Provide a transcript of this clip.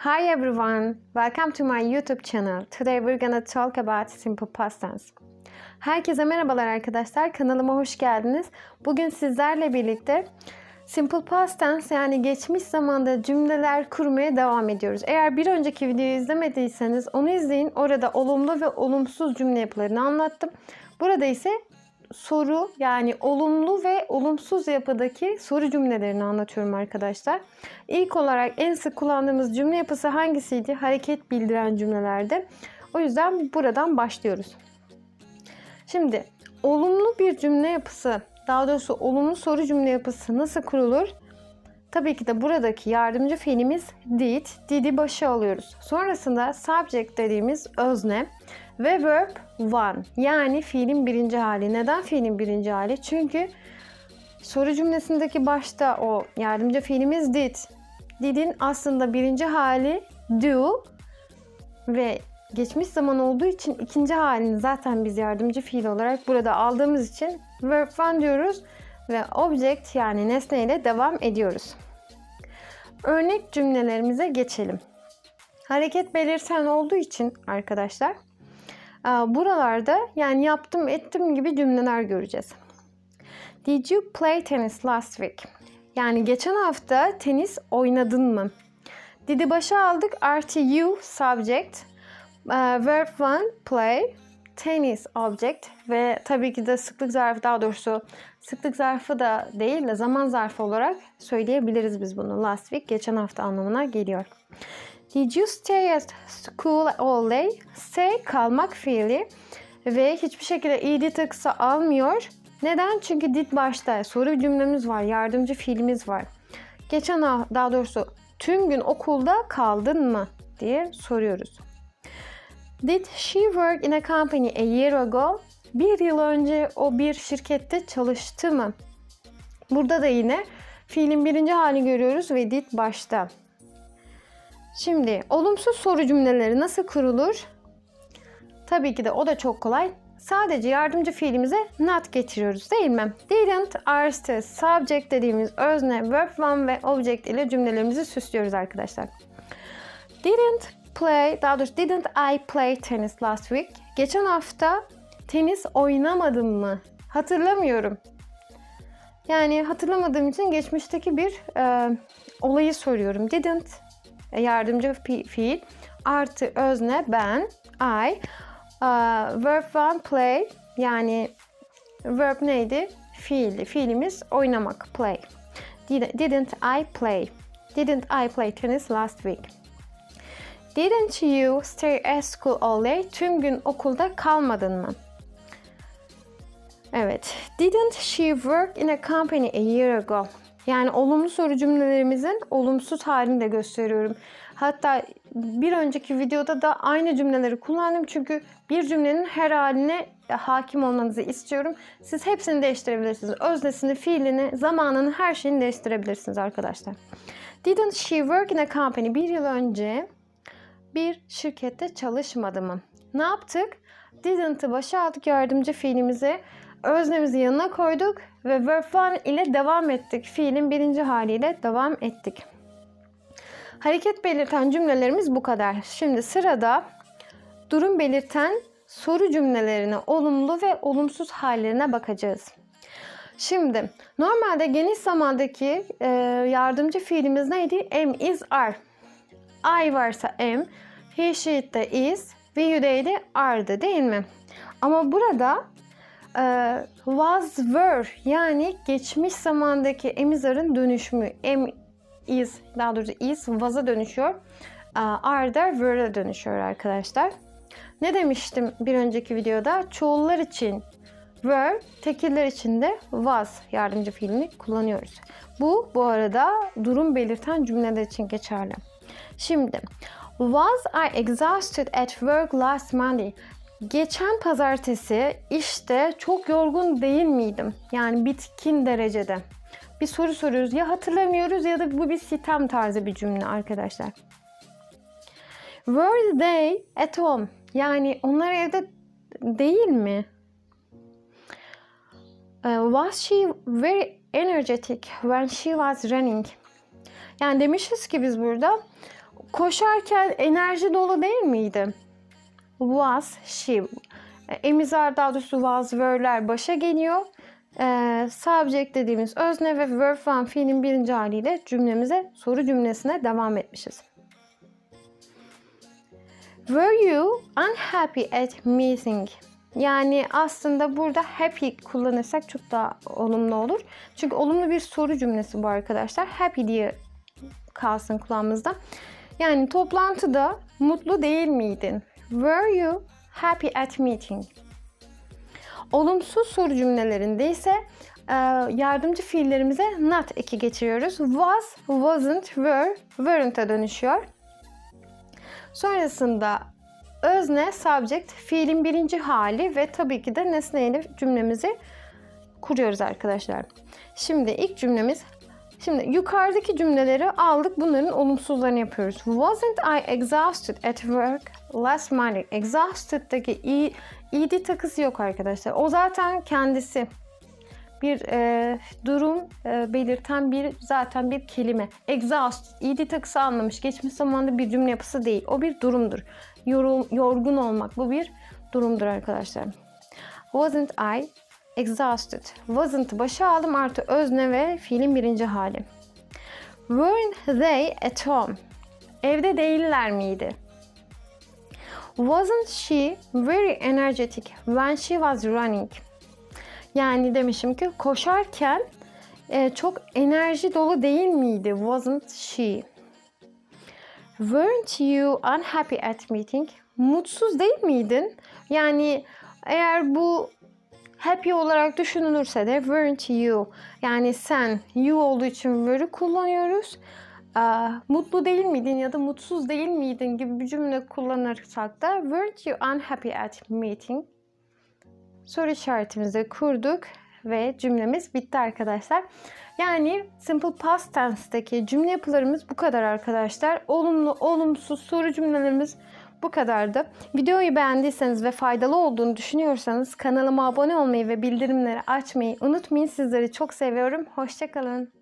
Hi everyone, welcome to my YouTube channel. Today we're gonna talk about simple past tense. Herkese merhabalar arkadaşlar, kanalıma hoş geldiniz. Bugün sizlerle birlikte simple past tense yani geçmiş zamanda cümleler kurmaya devam ediyoruz. Eğer bir önceki videoyu izlemediyseniz onu izleyin. Orada olumlu ve olumsuz cümle yapılarını anlattım. Burada ise soru yani olumlu ve olumsuz yapıdaki soru cümlelerini anlatıyorum arkadaşlar. İlk olarak en sık kullandığımız cümle yapısı hangisiydi? Hareket bildiren cümlelerde. O yüzden buradan başlıyoruz. Şimdi olumlu bir cümle yapısı, daha doğrusu olumlu soru cümle yapısı nasıl kurulur? Tabii ki de buradaki yardımcı fiilimiz did. Did'i başa alıyoruz. Sonrasında subject dediğimiz özne ve verb one yani fiilin birinci hali. Neden fiilin birinci hali? Çünkü soru cümlesindeki başta o yardımcı fiilimiz did. Did'in aslında birinci hali do ve geçmiş zaman olduğu için ikinci halini zaten biz yardımcı fiil olarak burada aldığımız için verb one diyoruz ve object yani nesne ile devam ediyoruz. Örnek cümlelerimize geçelim. Hareket belirten olduğu için arkadaşlar buralarda yani yaptım ettim gibi cümleler göreceğiz. Did you play tennis last week? Yani geçen hafta tenis oynadın mı? Did'i başa aldık. Artı you subject. verb one play. Tennis object ve tabii ki de sıklık zarfı daha doğrusu sıklık zarfı da değil de zaman zarfı olarak söyleyebiliriz biz bunu. Last week geçen hafta anlamına geliyor. Did you stay at school all day? Stay kalmak fiili ve hiçbir şekilde ed takısı almıyor. Neden? Çünkü did başta soru cümlemiz var, yardımcı fiilimiz var. Geçen daha doğrusu tüm gün okulda kaldın mı diye soruyoruz. Did she work in a company a year ago? Bir yıl önce o bir şirkette çalıştı mı? Burada da yine fiilin birinci halini görüyoruz ve did başta. Şimdi olumsuz soru cümleleri nasıl kurulur? Tabii ki de o da çok kolay. Sadece yardımcı fiilimize not getiriyoruz değil mi? Didn't artı subject dediğimiz özne, verb one ve object ile cümlelerimizi süslüyoruz arkadaşlar. Didn't play, daha doğrusu didn't I play tennis last week? Geçen hafta tenis oynamadım mı? Hatırlamıyorum. Yani hatırlamadığım için geçmişteki bir e, olayı soruyorum. Didn't e, yardımcı fiil artı özne ben I uh, verb one play yani verb neydi? Fiil. Fiilimiz oynamak play. Didn't I play? Didn't I play tennis last week? Didn't you stay at school all day? Tüm gün okulda kalmadın mı? Evet. Didn't she work in a company a year ago? Yani olumlu soru cümlelerimizin olumsuz halini de gösteriyorum. Hatta bir önceki videoda da aynı cümleleri kullandım. Çünkü bir cümlenin her haline hakim olmanızı istiyorum. Siz hepsini değiştirebilirsiniz. Öznesini, fiilini, zamanını, her şeyini değiştirebilirsiniz arkadaşlar. Didn't she work in a company? Bir yıl önce bir şirkette çalışmadı mı? Ne yaptık? Didn't'ı başa aldık yardımcı fiilimizi. Öznemizi yanına koyduk ve verb one ile devam ettik. Fiilin birinci haliyle devam ettik. Hareket belirten cümlelerimiz bu kadar. Şimdi sırada durum belirten soru cümlelerine olumlu ve olumsuz hallerine bakacağız. Şimdi normalde geniş zamandaki e, yardımcı fiilimiz neydi? Am, is, are. I varsa am, he, she de is, we, you de are'dı değil mi? Ama burada e, was, were yani geçmiş zamandaki am, is, are'ın dönüşümü. Am, is, daha doğrusu is, was'a dönüşüyor. Are da were'a dönüşüyor arkadaşlar. Ne demiştim bir önceki videoda? Çoğullar için were, tekiller için de was yardımcı fiilini kullanıyoruz. Bu bu arada durum belirten cümleler için geçerli. Şimdi Was I exhausted at work last Monday? Geçen pazartesi işte çok yorgun değil miydim? Yani bitkin derecede. Bir soru soruyoruz ya hatırlamıyoruz ya da bu bir sitem tarzı bir cümle arkadaşlar. Were they at home? Yani onlar evde değil mi? Uh, was she very energetic when she was running? Yani demişiz ki biz burada koşarken enerji dolu değil miydi? Was she. Emizar daha doğrusu was were'ler başa geliyor. Ee, subject dediğimiz özne ve verb one fiilin birinci haliyle cümlemize soru cümlesine devam etmişiz. Were you unhappy at meeting? Yani aslında burada happy kullanırsak çok daha olumlu olur. Çünkü olumlu bir soru cümlesi bu arkadaşlar. Happy diye kalsın kulağımızda. Yani toplantıda mutlu değil miydin? Were you happy at meeting? Olumsuz soru cümlelerinde ise e, yardımcı fiillerimize not eki geçiriyoruz. Was, wasn't, were, weren't'a dönüşüyor. Sonrasında özne, subject, fiilin birinci hali ve tabii ki de nesneyle cümlemizi kuruyoruz arkadaşlar. Şimdi ilk cümlemiz Şimdi yukarıdaki cümleleri aldık. Bunların olumsuzlarını yapıyoruz. Wasn't I exhausted at work last Monday? Exhausted'daki i, ed takısı yok arkadaşlar. O zaten kendisi bir e, durum e, belirten bir zaten bir kelime. Exhaust, ed takısı anlamış. Geçmiş zamanda bir cümle yapısı değil. O bir durumdur. Yorul, yorgun olmak bu bir durumdur arkadaşlar. Wasn't I exhausted. Wasn't başa aldım artı özne ve fiilin birinci hali. Weren't they at home? Evde değiller miydi? Wasn't she very energetic when she was running? Yani demişim ki koşarken e, çok enerji dolu değil miydi? Wasn't she? Weren't you unhappy at meeting? Mutsuz değil miydin? Yani eğer bu happy olarak düşünülürse de weren't you yani sen you olduğu için were'ı kullanıyoruz. Aa, mutlu değil miydin ya da mutsuz değil miydin gibi bir cümle kullanırsak da weren't you unhappy at meeting soru işaretimizi kurduk ve cümlemiz bitti arkadaşlar. Yani simple past tense'deki cümle yapılarımız bu kadar arkadaşlar. Olumlu, olumsuz soru cümlelerimiz bu kadardı. Videoyu beğendiyseniz ve faydalı olduğunu düşünüyorsanız kanalıma abone olmayı ve bildirimleri açmayı unutmayın. Sizleri çok seviyorum. Hoşçakalın.